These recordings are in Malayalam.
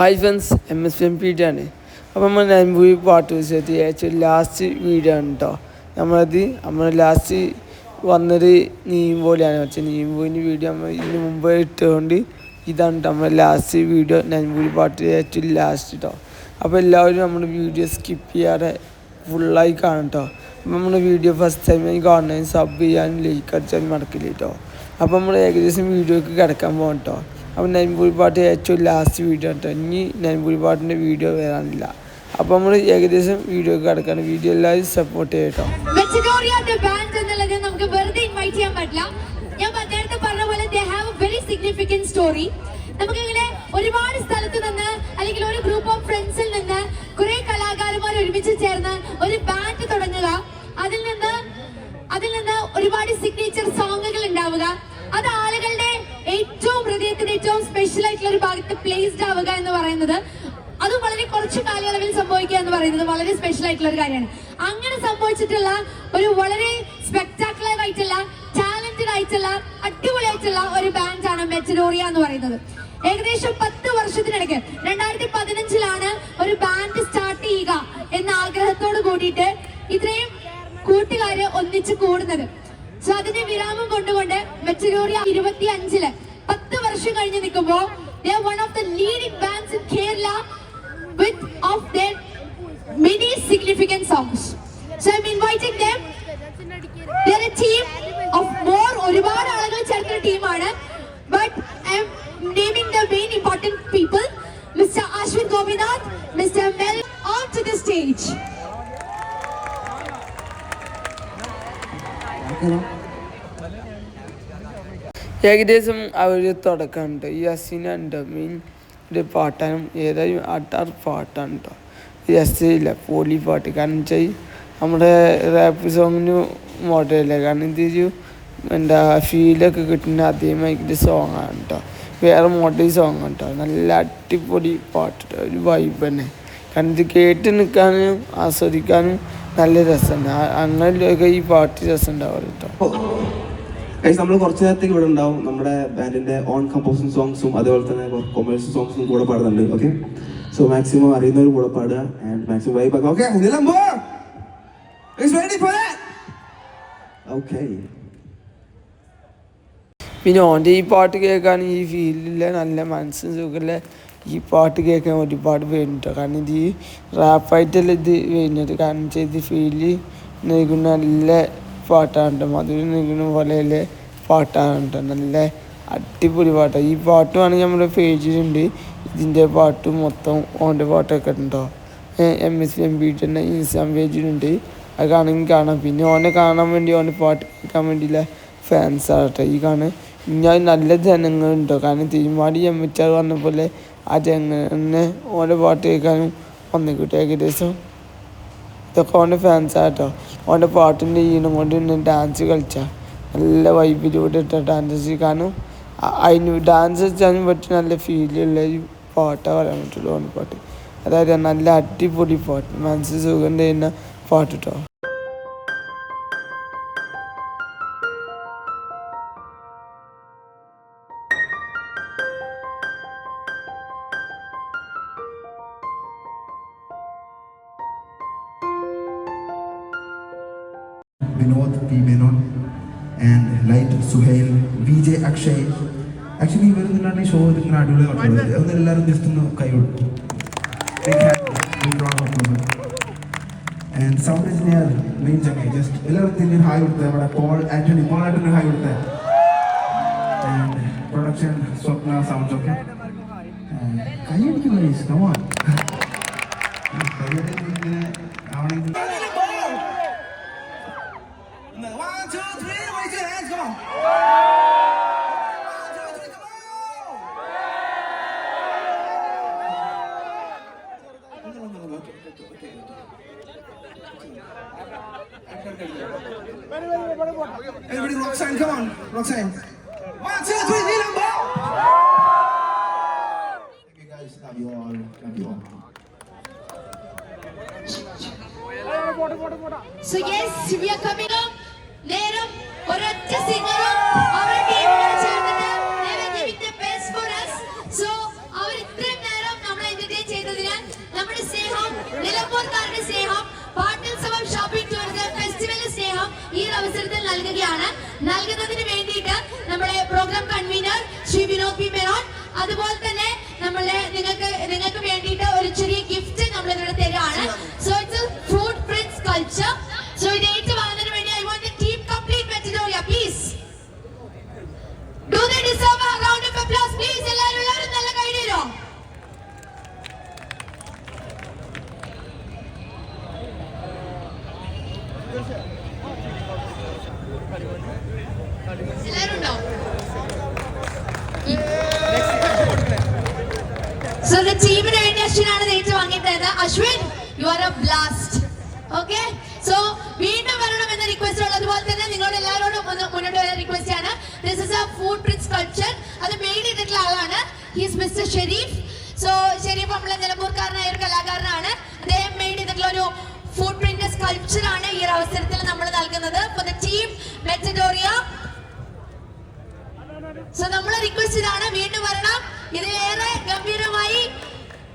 Hi friends M S M P ആണ്. അപ്പോൾ നമ്മൾ നെൻപൂരി പാട്ട് വെച്ചിട്ട് ഏറ്റവും ലാസ്റ്റ് വീഡിയോ ആണ് കേട്ടോ നമ്മളത് നമ്മൾ ലാസ്റ്റ് വന്നത് നീമ്പോലെയാണ് പക്ഷേ നീമ്പോയിന്റെ വീഡിയോ നമ്മൾ ഇതിന് മുമ്പ് ഇട്ടുകൊണ്ട് ഇതാണ് കേട്ടോ നമ്മുടെ ലാസ്റ്റ് വീഡിയോ നെൻപൂരി പാട്ട് ഏറ്റവും ലാസ്റ്റ് കേട്ടോ അപ്പോൾ എല്ലാവരും നമ്മുടെ വീഡിയോ സ്കിപ്പ് ചെയ്യാതെ ഫുള്ളായി കാണും കേട്ടോ അപ്പോൾ നമ്മുടെ വീഡിയോ ഫസ്റ്റ് ടൈം കാണുന്നതിന് സബ് ചെയ്യാനും ലൈക്ക് അടിച്ചാലും മടക്കില്ല കേട്ടോ അപ്പോൾ നമ്മൾ ഏകദേശം വീഡിയോക്ക് കിടക്കാൻ പോകണം കേട്ടോ അപ്പോൾ നൻപൂരി പാട്ട് ഏറ്റവും ലാസ്റ്റ് വീഡിയോ കേട്ടോ ഇനി നൻപൂരി പാട്ടിന്റെ വീഡിയോ വരാനില്ല. അപ്പം നമ്മൾ ഏകദേശം വീഡിയോ കിടക്കാണ്. വീഡിയോ എല്ലാവരും സപ്പോർട്ട് ചെയ്യട്ടോ. എന്നുള്ളത് നമുക്ക് വെറുതെ ഇൻവൈറ്റ് ചെയ്യാൻ പറ്റില്ല. ഞാൻ നേരത്തെ പറഞ്ഞ പോലെ they have a very significant story നമുക്ക് ഇങ്ങനെ ഒരുപാട് സ്ഥലത്ത് നിന്ന് അല്ലെങ്കിൽ ഒരു ഗ്രൂപ്പ് ഓഫ് ഫ്രണ്ട്സിൽ നിന്ന് കുറെ കലാകാരന്മാർ ഒരുമിച്ച് ചേർന്ന് ഒരു ബാൻഡ് തുടങ്ങുക. അതിൽ നിന്ന് അതിൽ നിന്ന് ഒരുപാട് സിഗ്നേച്ചർ സോങ്ങുകൾ ഉണ്ടാവുക. അത് ആളുകളുടെ ഏറ്റവും ഹൃദയത്തിന്റെ ഏറ്റവും സ്പെഷ്യൽ ആയിട്ടുള്ള ഒരു ഭാഗത്ത് പ്ലേസ്ഡ് ആവുക എന്ന് പറയുന്നത് അത് വളരെ കുറച്ച് കാലയളവിൽ സംഭവിക്കുക എന്ന് പറയുന്നത് വളരെ സ്പെഷ്യൽ ആയിട്ടുള്ള ഒരു കാര്യമാണ്. അങ്ങനെ സംഭവിച്ചിട്ടുള്ള ഒരു വളരെ സ്പെക്ടാക്കുലർ ആയിട്ടുള്ള ടാലന്റഡ് ആയിട്ടുള്ള അടിപൊളിയായിട്ടുള്ള ഒരു ബാൻഡാണ് മെച്ചനോറിയ എന്ന് പറയുന്നത്. ഏകദേശം പത്ത് വർഷത്തിനിടയ്ക്ക് രണ്ടായിരത്തി പതിനഞ്ചിലാണ് ഒരു ബാൻഡ് സ്റ്റാർട്ട് ചെയ്യുക എന്ന ആഗ്രഹത്തോട് കൂടിയിട്ട് ഇത്രയും കൂട്ടുകാര് ഒന്നിച്ച് കൂടുന്നത്. സോ അതിന്റെ വിരാമം കൊണ്ടുകൊണ്ട് മെറ്റഡോറിയ ഇരുപത്തി അഞ്ചിൽ പത്ത് വർഷം കഴിഞ്ഞ് നിൽക്കുമ്പോൾ ഒരുപാട് ആളുകൾ ചേർന്ന ടീമാണ്. Important people mister Ashwin Gopinath mister Mel on to the stage ഏകദേശം അവർ തുടക്കമുണ്ട് ഈ അസീനുണ്ട് മീൻ ഒരു പാട്ടാനും ഏതായാലും ആട്ടാർ പാട്ടാണ് കേട്ടോ രസമില്ല പോലി പാട്ട്. കാരണം വെച്ചാൽ നമ്മുടെ റാപ്പ് സോങ്ങിന് മോഡലല്ല കാരണം ഇതൊരു എന്താ ഫീലൊക്കെ കിട്ടുന്ന അതേമാതിരി സോങ്ങാണ് കേട്ടോ വേറെ മോഡൽ സോങ് കേട്ടോ നല്ല അടിപൊളി പാട്ട് ട്ടോ. ഒരു വൈബ് തന്നെ. കാരണം ഇത് കേട്ട് നിൽക്കാനും ആസ്വദിക്കാനും നല്ല രസമുണ്ട്. അങ്ങനെയൊക്കെ ഈ പാട്ട് രസം ഉണ്ടാവും കേട്ടോ നമ്മൾ കുറച്ച് നേരത്തേക്ക് ഇവിടെ ഉണ്ടാവും. നമ്മുടെ ബാൻഡിന്റെ ഓൺ കമ്പോസിൻ സോങ്സും അതേപോലെ തന്നെ കൊമേഴ്സ് സോങ്സും കൂടെ പാടുന്നുണ്ട് ഓക്കെ സോ മാക്സിമം അറിയുന്നവർ കൂടെ പാടുക ആൻഡ് മാക്സിമം വൈബ് ആക്കുക. ഓക്കെ ഓക്കെ പിന്നെ ഓന്റെ ഈ പാട്ട് കേൾക്കാൻ ഈ ഫീലില്ല നല്ല മനസ്സിന് സുഖമില്ല. ഈ പാട്ട് കേൾക്കാൻ ഒരുപാട് പേരുണ്ട്. കാരണം ഇത് ഈ റാപ്പായിട്ടല്ല ഇത് വരുന്നത്. കാരണം വെച്ചാൽ ഇത് ഫീൽ നൽകുന്ന നല്ല പാട്ടാണ്. ട്ടോ. മധുരം നൽകുന്ന പോലെയല്ല പാട്ടാണ്. ട്ടോ. നല്ല അടിപൊളി പാട്ടാണ് ഈ പാട്ട് വേണമെങ്കിൽ നമ്മുടെ പേജിലുണ്ട് ഇതിന്റെ പാട്ട് മൊത്തം ഓന്റെ പാട്ടൊക്കെ ഉണ്ടോ എം എസ് എം ബി തന്നെ ഇൻസ്റ്റാം പേജിലുണ്ട് അത് കാണുമെങ്കിൽ കാണാം. പിന്നെ ഓനെ കാണാൻ വേണ്ടി ഓന്റെ പാട്ട് കേൾക്കാൻ വേണ്ടിയില്ല ഫാൻസ് ആകട്ടെ ഈ കാണാൻ ഞാൻ നല്ല ജനങ്ങളുണ്ടോ കാരണം തിരുമാടി ആർ പറഞ്ഞ പോലെ ആ ജനങ്ങളെ ഓന്റെ പാട്ട് കേൾക്കാനും വന്നിക്കിട്ടും ഏകദേശം. ഇതൊക്കെ ഓന്റെ ഫാൻസാട്ടോ ഓന്റെ പാട്ടിന്റെ ഈണം കൊണ്ട് തന്നെ ഡാൻസ് കളിച്ചാൽ നല്ല വൈബിലൂടെ ഇട്ട ഡാൻസ് അ- അതിന് ഡാൻസ് വെച്ചാലും പറ്റും നല്ല ഫീലുള്ള ഒരു പാട്ടാണ് പറയാൻ പറ്റുള്ളൂ ഓന്റെ പാട്ട്. അതായത് നല്ല അടിപൊളി പാട്ട്. മനസ്സ് സുഖം തരുന്ന പാട്ട് കേട്ടോ Vinod P Menon and light Suhail V J Akshay actually ഇവരൊന്നും ഈ ഷോ ഇങ്ങനെ അടിപൊളി അതൊന്നും എല്ലാവരും ജസ്റ്റ് ഒന്ന് കൈ കൊടുക്കും. ആൻഡ് സൗണ്ട് എഞ്ചിനീയർ മെയിൻ ചങ്ങായി ജസ്റ്റ് എല്ലാവരും തിരിഞ്ഞ് ഹായ് കൊടുത്തത് അവിടെ Paul Antony Paul Antony hi കൊടുത്തത് ആൻഡ് പ്രൊഡക്ഷൻ സ്വപ്ന സൗണ്ട്സ് ഒക്കെ. കൈ അടിക്കുന്ന come on Everybody, Roxanne, come on, Roxanne. One, two, three, Neelam, Thank you guys. Love you all. Love you all. So yes, we are coming up. നേരം മികച്ച സിംഗറും അവരുടെ ടീമിനോട് ചേർന്നിട്ട് giving the best for us so അവർ ഇത്രയും നേരം നമ്മളെ എന്റർടൈൻ ചെയ്തതിനാൽ നമ്മുടെ സ്നേഹം നിലമ്പൂർക്കാരുടെ സ്നേഹം പാട്ടൽസവം ഷോപ്പിംഗ് ടൂറിസം ഫെസ്റ്റിവലിന്റെ സ്നേഹം ഈ ഒരു അവസരത്തിൽ നൽകുകയാണ്. നൽകുന്നതിന് വേണ്ടിയിട്ട് നമ്മുടെ program convener Shri Vinod P Menon അതുപോലെ തന്നെ നമ്മളെ നിങ്ങൾക്ക് നിങ്ങൾക്ക് വേണ്ടിയിട്ട് ഒരു ചെറിയ ഗിഫ്റ്റ് സോ ദ ടീമിന് വേണ്ടി അശ്വിനാണ് നേരിട്ട് വാങ്ങിത്തത് Ashwin you are a blast okay so വീണ്ടും വരണം എന്ന റിക്വസ്റ്റ് ഉള്ളത് പോലെ തന്നെ നിങ്ങളോട് എല്ലാവരോടും ഒന്ന് മുന്നോട്ട് വരാൻ റിക്വസ്റ്റ് ആണ് this is a food prince culture അത് മെയിൻ ചെയ്തിട്ടുള്ള ആളാണ്. His mister Sherif so Sherif നമ്മളെ നിലമ്പൂർക്കാരനായ ഒരു കലാകാരനാണ്. അദ്ദേഹം മെയിൻ ചെയ്തിട്ടുള്ള ഒരു ഫുഡ് പ്രിന്റ് സ്കൾപ്ചർ ആണ് ഈ ഒരു അവസരത്തിൽ നമ്മൾ നൽകുന്നത്. ഫോർ സോ നമ്മളെ റിക്വസ്റ്റ് ഇതാണ് വീണ്ടും വരണം. ഇത് ഏറെ ഗംഭീരമായി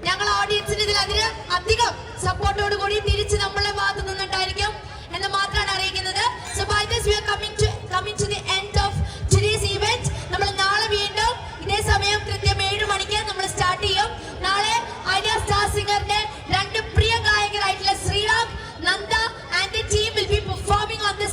ഞങ്ങൾ ഓഡിയൻസിന് ഇതിൽ അതിന് അധികം സപ്പോർട്ടോട് കൂടി തിരിച്ച് നമ്മളെ